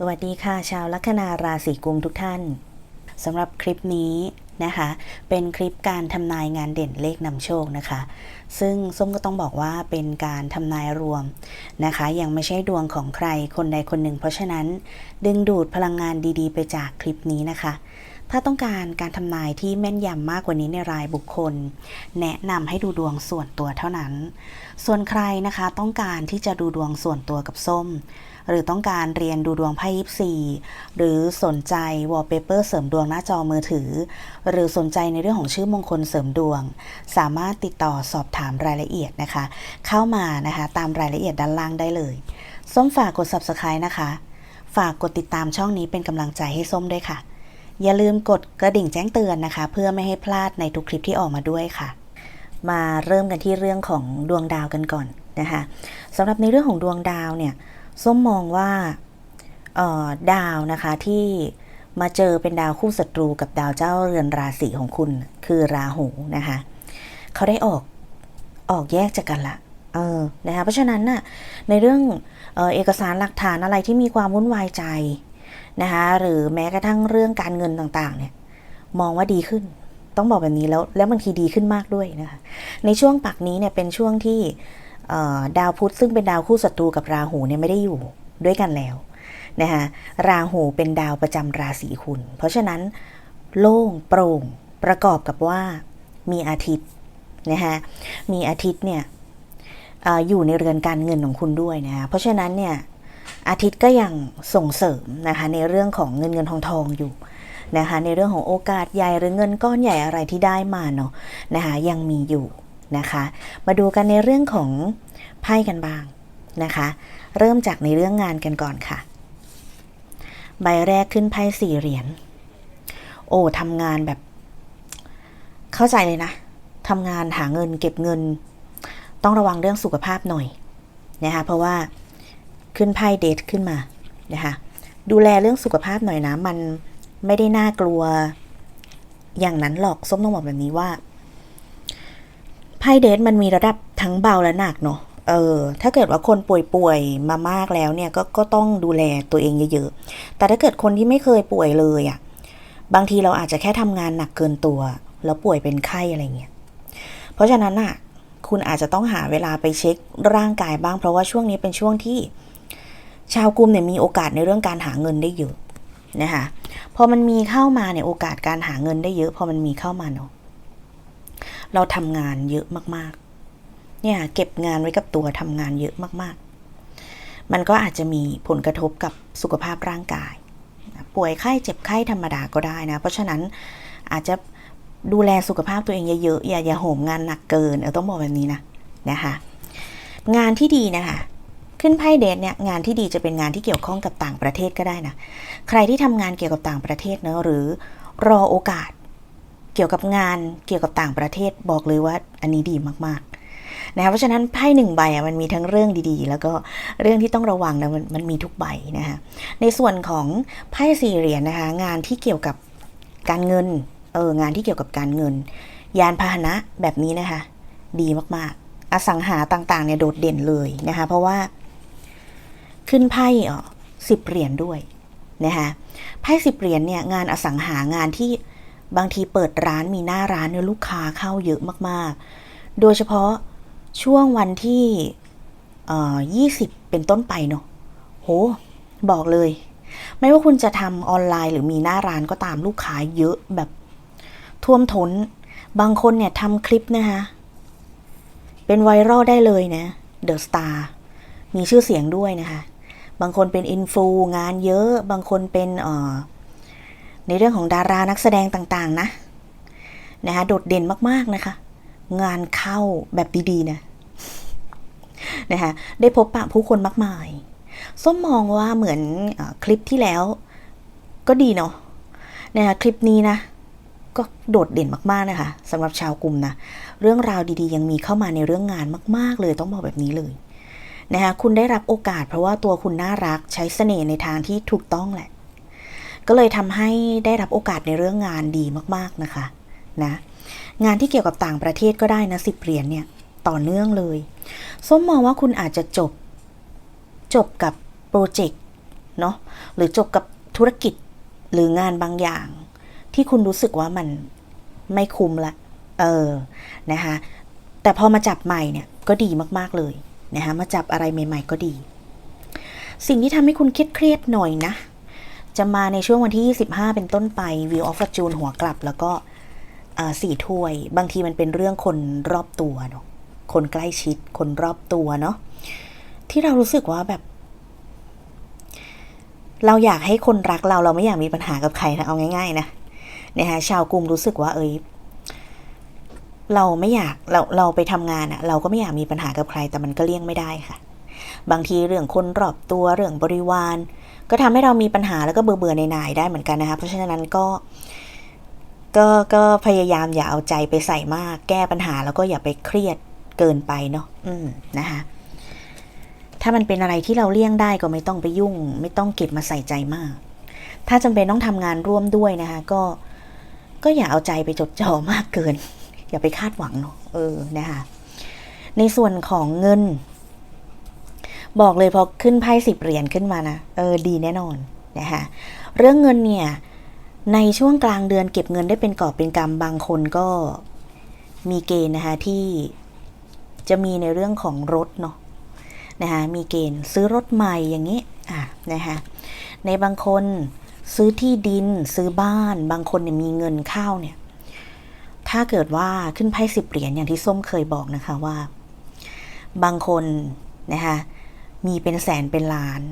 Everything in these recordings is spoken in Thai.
สวัสดีค่ะ ชาวลัคนาราศีกุมทุกท่านสำหรับคลิปนี้นะคะ เป็นคลิปการทำนายงานเด่นเลขนำโชคนะคะ ซึ่งส้มก็ต้องบอกว่าเป็นการทำนายรวมนะคะ ยังไม่ใช่ดวงของใครคนใดคนหนึ่ง เพราะฉะนั้น ดึงดูดพลังงานดีๆ ไปจากคลิปนี้นะคะ ถ้าต้องการการทำนายที่แม่นยำมากกว่านี้ในรายบุคคล แนะนำให้ดูดวงส่วนตัวเท่านั้น ส่วนใครนะคะต้องการที่จะดูดวงส่วนตัวกับส้ม หรือต้องการเรียนดูดวงไพ่ยิปซีหรือสนใจวอลเปเปอร์เสริมดวงหน้าจอมือถือ หรือสนใจในเรื่องของชื่อมงคลเสริมดวง สามารถติดต่อสอบถามรายละเอียดนะคะ เข้ามานะคะตามรายละเอียดด้านล่างได้เลยส้มฝากกด subscribe นะคะ ฝากกดติดตามช่องนี้เป็นกำลังใจให้ส้มด้วยค่ะ อย่าลืมกดกระดิ่งแจ้งเตือนนะคะ เพื่อไม่ให้พลาดในทุกคลิปที่ออกมาด้วยค่ะ มาเริ่มกันที่เรื่องของดวงดาวกันก่อนนะคะสำหรับในเรื่องของดวงดาวเนี่ย ส้มมองว่าดาวนะคะที่มาเจอเป็นดาวคู่ศัตรูกับดาวเจ้าเรือนราศีของคุณ คือราหูนะคะเขาได้ออกออกแยกจากกันละเออนะคะเพราะฉะนั้นน่ะในเรื่องเออเอกสารหลักฐานอะไรที่มีความวุ่นวายใจนะคะหรือแม้กระทั่งเรื่องการเงินต่างๆเนี่ยมองว่าดีขึ้น ต้องบอกแบบนี้แล้วแล้วบางทีดีขึ้นมากด้วยนะคะในช่วงปักนี้เนี่ยเป็นช่วงที่ ดาวพุธซึ่งเป็นดาวคู่ศัตรูกับราหูเนี่ยไม่ได้อยู่ด้วยกันแล้วนะคะราหูเป็นดาวประจำราศีคุณ เพราะฉะนั้น โล่งโปร่งประกอบกับว่ามีอาทิตย์นะคะมีอาทิตย์เนี่ยออยู่ในเรือนการเงินของคุณด้วยนะคะเพราะฉะนั้นเนี่ยอาทิตย์ก็ยังส่งเสริมนะคะในเรื่องของเงินเงินทองทองอยู่นะคะในเรื่องของโอกาสใหญ่หรือเงินก้อนใหญ่อะไรที่ได้มาเนาะนะคะยังมีอยู่ นะคะ มาดูกันในเรื่องของไพ่กันบ้างนะคะ เริ่มจากในเรื่องงานกันก่อนค่ะ ใบแรกขึ้นไพ่สี่เหรียญ โอ้ทำงานแบบ เข้าใจเลยนะทำงานหาเงินเก็บเงิน ต้องระวังเรื่องสุขภาพหน่อยนะคะเพราะว่าขึ้นไพ่เดทขึ้นมานะคะดูแลเรื่องสุขภาพหน่อยนะ มันไม่ได้น่ากลัว อย่างนั้นหรอกส้มต้องบอกแบบนี้ว่า ไพ่เดทมันมีระดับทั้งเบาและหนักเนาะเออถ้าเกิดว่าคนป่วยๆมามากแล้วเนี่ยก็ก็ต้องดูแลตัวเองเยอะๆ แต่ถ้าเกิดคนที่ไม่เคยป่วยเลยอะ่ะบางทีเราอาจจะแค่ทำงานหนักเกินตัว แล้วป่วยเป็นไข้อะไรเงี้ยเพราะฉะนั้นอะคุณอาจจะต้องหาเวลาไปเช็คร่างกายบ้าง เพราะว่าช่วงนี้เป็นช่วงที่ ชาวกลุ่มเนี่ยมีโอกาสในเรื่องการหาเงินได้เยอะนะคะพอมันมีเข้ามาเนี่ยโอกาสการหาเงินได้เยอะ พอมันมีเข้ามาเนาะ เราทำงานเยอะมากๆ เนี่ยเก็บงานไว้กับตัวทำงานเยอะมากๆ มันก็อาจจะมีผลกระทบกับสุขภาพร่างกาย ป่วยไข้เจ็บไข้ธรรมดาก็ได้นะ เพราะฉะนั้นอาจจะดูแลสุขภาพตัวเองเยอะๆอย่าอย่าโหมงานหนักเกินเออต้องบอกแบบนี้นะนะคะงานที่ดีนะคะ ขึ้นไพ่เดทเนี่ยงานที่ดีจะเป็นงานที่เกี่ยวข้องกับต่างประเทศก็ได้นะ ใครที่ทำงานเกี่ยวกับต่างประเทศเนอะหรือรอโอกาส เกี่ยวกับงานเกี่ยวกับต่างประเทศบอกเลยว่าอันนี้ดีมากๆนะคะเพราะฉะนั้นไพ่หนึ่งใบอะมันมีทั้งเรื่องดีๆ แล้วก็เรื่องที่ต้องระวังนะมันมันมีทุกใบนะคะในส่วนของไพ่สี่เหรียญนะคะงานที่เกี่ยวกับการเงินเอองานที่เกี่ยวกับการเงิน ยานพาหนะแบบนี้นะคะดีมากๆ อสังหาต่างๆเนี่ยโดดเด่นเลยนะคะเพราะว่าขึ้นไพ่อ๋อสิบเหรียญด้วยนะคะไพ่สิบเหรียญเนี่ยงานอสังหางานที่ บางทีเปิดร้านมีหน้าร้านเนี่ยลูกค้าเข้าเยอะมากๆ โดยเฉพาะช่วงวันที่ยี่สิบเป็นต้นไปเนาะโห บอกเลย ไม่ว่าคุณจะทำออนไลน์หรือมีหน้าร้านก็ตามลูกค้าเยอะแบบท่วมท้น บางคนเนี่ยทำคลิปนะคะเป็นไวรัลได้เลยนะเดอะสตาร์มีชื่อเสียงด้วยนะคะ บางคนเป็นอินฟูงานเยอะ บางคนเป็นเอ่อ ในเรื่องของดารานักแสดงต่างๆ นะนะคะโดดเด่นมากๆนะคะ งานเข้าแบบดีๆนะนะคะได้พบปะผู้คนมากมาย ส้มมองว่าเหมือนออคลิปที่แล้วก็ดีเนาะนะคะคลิปนี้นะ ก็โดดเด่นมากๆนะคะสำหรับชาวกลุ่มนะ เรื่องราวดีๆ ยังมีเข้ามาในเรื่องงานมาก ๆ เลยต้องบอกแบบนี้เลยนะคะคุณได้รับโอกาสเพราะว่าตัวคุณน่ารักใช้เสน่ห์ในทางที่ถูกต้องแหละ ก็เลยทำให้ได้รับโอกาสในเรื่องงานดีมากๆนะคะนะงานที่เกี่ยวกับต่างประเทศก็ได้นะสิบเหรียญเนี่ยต่อเนื่องเลยส้มมองว่าคุณอาจจะจบจบกับโปรเจกต์เนาะหรือจบกับธุรกิจหรืองานบางอย่าง ที่คุณรู้สึกว่ามันไม่คุ้มละ เออนะคะแต่พอมาจับใหม่เนี่ยก็ดีมากๆเลยนะคะมาจับอะไรใหม่ ๆ ก็ดี สิ่งที่ทำให้คุณเครียดๆหน่อยนะ จะมาในช่วงวันที่ 25 เป็นต้นไป View of Fortune หัวกลับ แล้วก็สี่ถ้วย บางทีมันเป็นเรื่องคนรอบตัวเนาะคนใกล้ชิดคนรอบตัวเนาะที่เรารู้สึกว่าแบบ เราอยากให้คนรักเราเราไม่อยากมีปัญหากับใครนะเอาง่ายๆนะนะคะชาวกรุงรู้สึกว่า เอ้ยเราไม่อยากเราเราไปทำงานอะเราก็ไม่อยากมีปัญหากับใคร แต่มันก็เลี่ยงไม่ได้ค่ะ บางทีเรื่องคนรอบตัวเรื่องบริวาร ก็ทำให้เรามีปัญหาแล้วก็เบื่อเบื่อในนายได้เหมือนกันนะคะ เพราะฉะนั้นก็ก็ก็พยายามอย่าเอาใจไปใส่มาก แก้ปัญหาแล้วก็อย่าไปเครียดเกินไปเนาะอืมนะคะถ้ามันเป็นอะไรที่เราเลี่ยงได้ก็ไม่ต้องไปยุ่ง ไม่ต้องเก็บมาใส่ใจมาก ถ้าจำเป็นต้องทำงานร่วมด้วยนะคะ ก็ก็อย่าเอาใจไปจดจ่อมากเกิน อย่าไปคาดหวังเนาะเออนะคะในส่วนของเงิน บอกเลยพอขึ้นไพ่สิบเหรียญขึ้นมานะเออดีแน่นอนนะคะเรื่องเงินเนี่ยในช่วงกลางเดือนเก็บเงินได้เป็นกอบเป็นกำบางคนก็มีเกณฑ์นะคะที่จะมีในเรื่องของรถเนาะนะคะมีเกณฑ์ซื้อรถใหม่อย่างนี้อะนะคะในบางคนซื้อที่ดินซื้อบ้าน บางคนเนี่ยมีเงินเข้าเนี่ย ถ้าเกิดว่าขึ้นไพ่สิบเหรียญอย่างที่ส้มเคยบอกนะคะว่า บางคนนะคะ มีเป็นแสนเป็นล้าน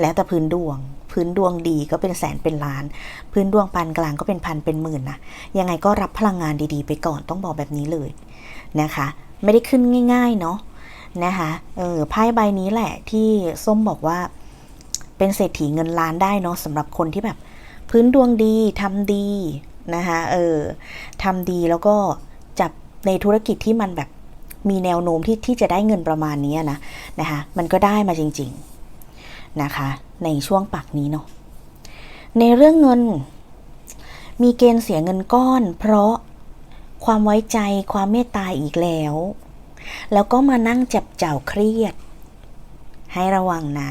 แล้วแต่พื้นดวง พื้นดวงดีก็เป็นแสนเป็นล้าน พื้นดวงปานกลางก็เป็นพันเป็นหมื่นนะยังไงก็รับพลังงานดีๆ ไปก่อนต้องบอกแบบนี้เลยนะคะ ไม่ได้ขึ้นง่าย ๆ เนาะนะคะเออไพ่ใบนี้แหละที่ส้มบอกว่าเป็นเศรษฐีเงินล้านได้เนาะสำหรับคนที่แบบ พื้นดวงดีทำดีนะคะเออทำดีแล้วก็จับในธุรกิจที่มันแบบ มีแนวโน้มที่ที่จะได้เงินประมาณนี้นะนะคะมันก็ได้มาจริงๆนะคะ ในช่วงปักนี้เนาะในเรื่องเงิน มีเกณฑ์เสียเงินก้อน เพราะความไว้ใจความเมตตาอีกแล้ว แล้วก็มานั่งจับเจ้าเครียด ให้ระวังนะ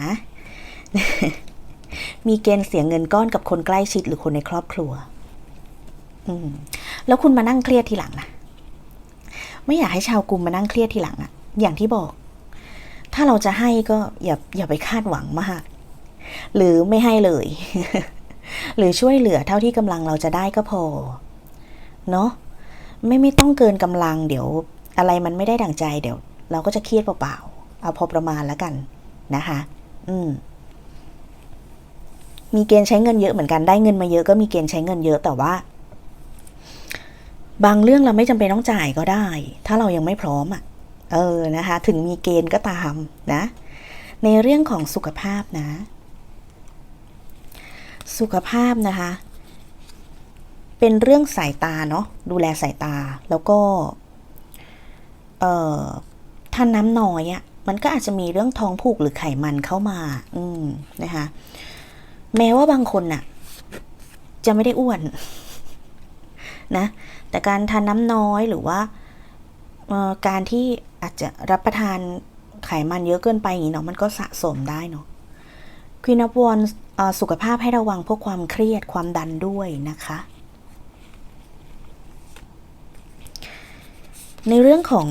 มีเกณฑ์เสียเงินก้อนกับคนใกล้ชิดหรือคนในครอบครัวอืมแล้วคุณมานั่งเครียดทีหลังนะ ไม่อยากให้ชาวกรุงมานั่งเครียดทีหลังอะอย่างที่บอก ถ้าเราจะให้ก็อย่าอย่าไปคาดหวังมาก หรือไม่ให้เลย หรือช่วยเหลือเท่าที่กำลังเราจะได้ก็พอ เนาะไม่ไม่ต้องเกินกำลัง เดี๋ยวอะไรมันไม่ได้ดั่งใจเดี๋ยว เราก็จะเครียดเปล่าๆเอาพอประมาณแล้วกันนะคะ อืมมีเกณฑ์ใช้เงินเยอะเหมือนกันได้เงินมาเยอะก็มีเกณฑ์ใช้เงินเยอะแต่ว่า บางเรื่องเราไม่จำเป็นต้องจ่ายก็ได้ ถ้าเรายังไม่พร้อมอะ่ะ เออนะคะ ถึงมีเกณฑ์ก็ตามนะ ในเรื่องของสุขภาพนะ สุขภาพนะคะ เป็นเรื่องสายตาเนาะดูแลสายตาแล้วก็ เอ่อถ้าน้ำน้อยอะ่ะมันก็อาจจะมีเรื่องท้องผูกหรือไขมันเข้ามา อืมนะคะ แม้ว่าบางคนน่ะ จะไม่ได้อ้วน นะ แต่การทานน้ำน้อยหรือว่าการที่อาจจะรับประทานไขมันเยอะเกินไปอย่างนี้เนาะมันก็สะสมได้เนาะควีนอวอนสุขภาพให้ระวังพวกความเครียดความดันด้วยนะคะ ในเรื่องของ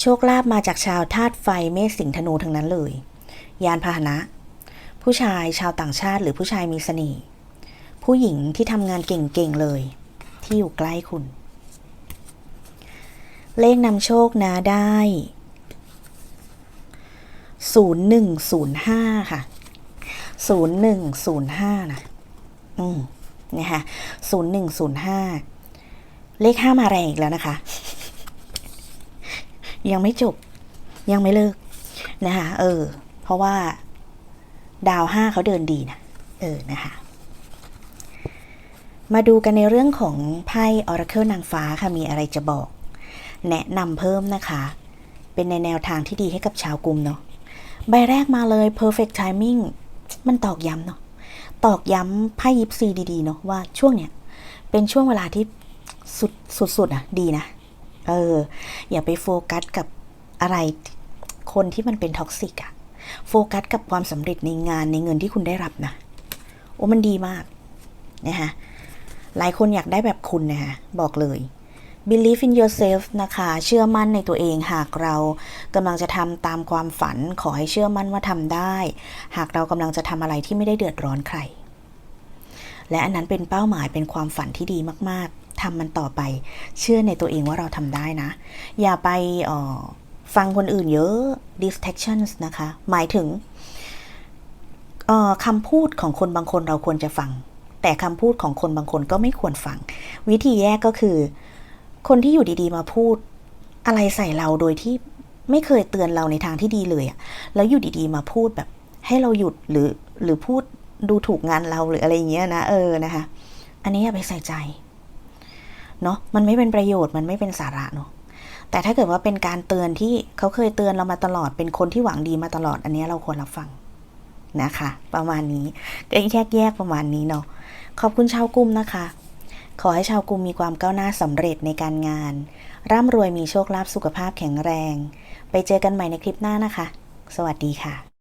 โชคลาภมาจากชาวธาตุไฟเมษสิงห์ธนูทั้งนั้นเลย ยานพาหนะ ผู้ชายชาวต่างชาติหรือผู้ชายมีเสน่ห์ ผู้หญิงที่ทำงานเก่งๆเลย ที่อยู่ใกล้คุณ เลขนำโชคนะได้ศูนย์หนึ่งศูนย์ห้าค่ะศูนย์หนึ่งศูนย์ห้านะ อืม นะคะศูนย์หนึ่งศูนย์ห้าเลขห้ามาแรงอีกแล้วนะคะ ยังไม่จบ ยังไม่เลิก นะคะ เออ เพราะว่า ดาวห้าเขาเดินดีนะ เออ นะคะ มาดูกันในเรื่องของไพ่ Oracle นางฟ้าค่ะมีอะไรจะบอก แนะนำเพิ่มนะคะ เป็นในแนวทางที่ดีให้กับชาวกลุ่มเนาะใบแรกมาเลย perfect timing มันตอกย้ำเนาะตอกย้ำไพ่ยิปซีดีๆเนาะว่าช่วงเนี้ยเป็นช่วงเวลาที่สุดสุดๆอะดีนะ เออ อย่าไปโฟกัสกับอะไรคนที่มันเป็นท็อกซิกอะโฟกัสกับความสำเร็จในงานในเงินที่คุณได้รับนะ โอ้มันดีมากนะคะ หลายคนอยากได้แบบคุณนะคะบอกเลย believe in yourself นะคะ เชื่อมั่นในตัวเอง หากเรากำลังจะทำตามความฝัน ขอให้เชื่อมั่นว่าทำได้ หากเรากำลังจะทำอะไรที่ไม่ได้เดือดร้อนใคร และอันนั้นเป็นเป้าหมายเป็นความฝันที่ดีมาก ๆทำมันต่อไป เชื่อในตัวเองว่าเราทำได้นะ อย่าไปออฟังคนอื่นเยอะ distractions นะคะ หมายถึงออคำพูดของคนบางคนเราควรจะฟัง แต่คำพูดของคนบางคนก็ไม่ควรฟัง วิธีแยกก็คือ คนที่อยู่ดีๆ มาพูด อะไรใส่เราโดยที่ไม่เคยเตือนเราในทางที่ดีเลยอะแล้วอยู่ดีๆ มาพูดแบบ ให้เราหยุดหรือหรือพูดดูถูกงานเราหรืออะไรอย่างเงี้ยนะเออนะคะ อันนี้อย่าไปใส่ใจเนาะมันไม่เป็นประโยชน์มันไม่เป็นสาระเนาะแต่ถ้าเกิดว่าเป็นการเตือนที่เขาเคยเตือนเรามาตลอดเป็นคนที่หวังดีมาตลอดอันนี้เราควรรับฟัง นะคะ ประมาณนี้ก็แยกแยกๆประมาณนี้เนาะขอบคุณชาวกลุ่มนะคะ ขอให้ชาวกลุ่มมีความก้าวหน้าสำเร็จในการงาน ร่ำรวยมีโชคลาภสุขภาพแข็งแรง ไปเจอกันใหม่ในคลิปหน้านะคะ สวัสดีค่ะ